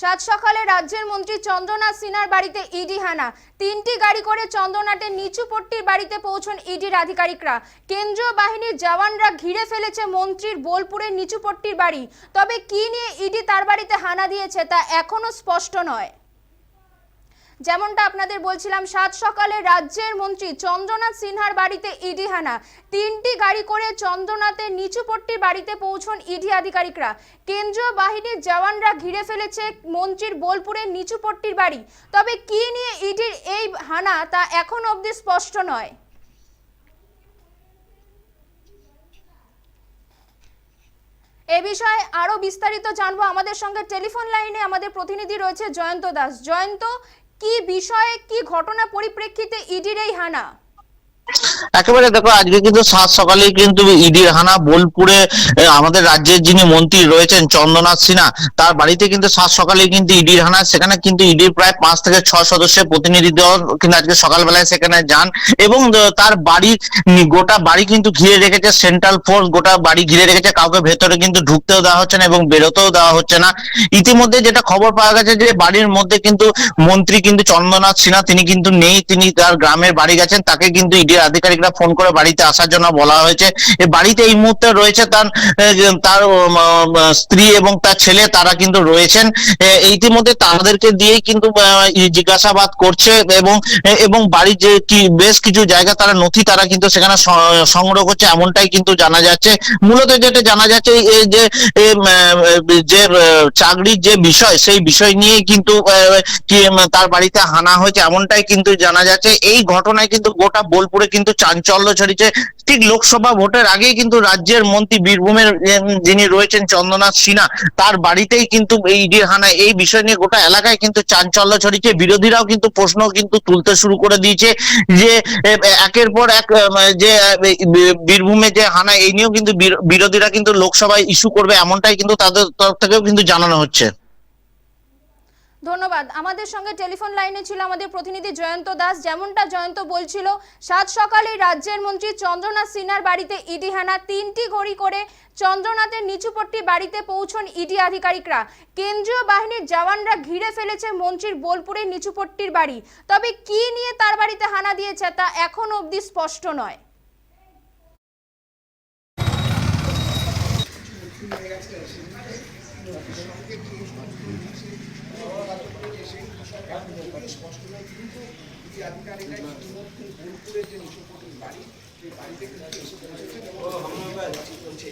সাত সকালে রাজ্যের মন্ত্রী চন্দ্রনাথ সিনহার বাড়িতে ইডি হানা। তিনটি গাড়ি করে চন্দ্রনাথের নিচুপট্টির বাড়িতে পৌঁছন ইডির আধিকারিকরা। কেন্দ্রীয় বাহিনীর জওয়ানরা ঘিরে ফেলেছে মন্ত্রীর বোলপুরের নিচুপট্টির বাড়ি। তবে কি নিয়ে ইডি তার বাড়িতে হানা দিয়েছে তা এখনও স্পষ্ট নয়। যেমনটা আপনাদের বলছিলাম, সাত সকালে রাজ্যের মন্ত্রী চন্দ্রনাথ সিনহার বাড়িতে ইডি হানা। তিনটি গাড়ি করে চন্দ্রনাথের নিচুপট্টির বাড়িতে পৌঁছন ইডি আধিকারিকরা। কেন্দ্রীয় বাহিনীর জওয়ানরা ঘিরে ফেলেছে মন্ত্রীর বোলপুরের নিচুপট্টির বাড়ি। তবে কি নিয়ে ইডির এই হানা তা এখন অবধি স্পষ্ট নয়। এ বিষয়ে আরও বিস্তারিত জানব আমাদের সঙ্গে টেলিফোন লাইনে আমাদের প্রতিনিধি রয়েছে জয়ন্ত দাস। জয়ন্ত কি বিষয়ে কি ঘটনা পরিপ্রেক্ষিতে ইডির এই হানা? একেবারে দেখো, আজকে কিন্তু সাত সকালেই কিন্তু ইডির হানা বোলপুরে আমাদের রাজ্যের যিনি মন্ত্রী রয়েছেন চন্দ্রনাথ সিনহা, তার বাড়িতে কিন্তু সাত সকালেই কিন্তু ইডির হানা, সেখানে কিন্তু ইডির প্রায় পাঁচ থেকে ছ সদস্যের প্রতিনিধি দল কিন্তু আজকে সকালবেলায় সেখানে যান এবং তার বাড়ি গোটা বাড়ি কিন্তু ঘিরে রেখেছে, সেন্ট্রাল ফোর্স গোটা বাড়ি ঘিরে রেখেছে, কাউকে ভেতরে কিন্তু ঢুকতেও দেওয়া হচ্ছে না এবং বেরোতেও দেওয়া হচ্ছে না। ইতিমধ্যে যেটা খবর পাওয়া গেছে যে, বাড়ির মধ্যে কিন্তু মন্ত্রী কিন্তু চন্দ্রনাথ সিনহা, তিনি কিন্তু নেই, তিনি তার গ্রামের বাড়ি গেছেন, তাকে কিন্তু ইডির আধিকারিকরা ফোন করে বাড়িতে আসার জন্য বলা হয়েছে। বাড়িতে এই মুহূর্তে রয়েছে তার তার স্ত্রী এবং তার ছেলে, তারা কিন্তু রয়েছেন। ইতিমধ্যে তাদেরকে দিয়েই কিন্তু জিজ্ঞাসাবাদ করছে এবং এবং বাড়ির যে কি, বেশ কিছু জায়গা তারা নথি তারা কিন্তু সেখানে সংগ্রহ করছে, এমনটাই কিন্তু জানা যাচ্ছে। মূলত যেটা জানা যাচ্ছে যে যে চাকরির যে বিষয়, সেই বিষয় নিয়ে কিন্তু তার বাড়িতে হানা হয়েছে, এমনটাই কিন্তু জানা যাচ্ছে। এই ঘটনায় কিন্তু গোটা বোলপুরে কিন্তু চাঞ্চল্য ছড়িয়েছে। ঠিক লোকসভা ভোটের আগেই কিন্তু রাজ্যের মন্ত্রী বীরভূমের যিনি রয়েছেন চন্দ্রনাথ সিনহা, তার বাড়িতেই কিন্তু এই হানা এই বিষয় নিয়ে গোটা এলাকায় কিন্তু চাঞ্চল্য ছড়িয়েছে। বিরোধীরাও কিন্তু প্রশ্ন কিন্তু তুলতে শুরু করে দিয়েছে যে একের পর এক যে বীরভূমে যে হানা, এই নিয়েও কিন্তু বিরো- বিরোধীরা কিন্তু লোকসভায় ইস্যু করবে, এমনটাই কিন্তু তাদের তরফ থেকেও কিন্তু জানানো হচ্ছে। ধন্যবাদ। আমাদের সঙ্গে টেলিফোন লাইনে ছিল আমাদের প্রতিনিধি জয়ন্ত দাস। যেমনটা জয়ন্ত বলছিল, সাত সকালে রাজ্যের মন্ত্রী চন্দ্রনাথ সিনহার বাড়িতে ইডি হানা তিনটি গড়ি করে চন্দ্রনাথের নিচুপট্টি বাড়িতে পৌঁছন ইডি আধিকারিকরা। কেন্দ্রীয় বাহিনীর জওয়ানরা ঘিরে ফেলেছে মন্ত্রীর বোলপুরের নিচুপট্টির বাড়ি। তবে কি নিয়ে তার বাড়িতে হানা দিয়েছে তা এখন অবধি স্পষ্ট নয়। স্পষ্ট নয় কিন্তু যে আধিকারিকরা ইতিমধ্যে বোলপুরের যে নিচু কোটির বাড়ি সেই বাড়িতে কিন্তু এসে পৌঁছেছেন এবং পৌঁছে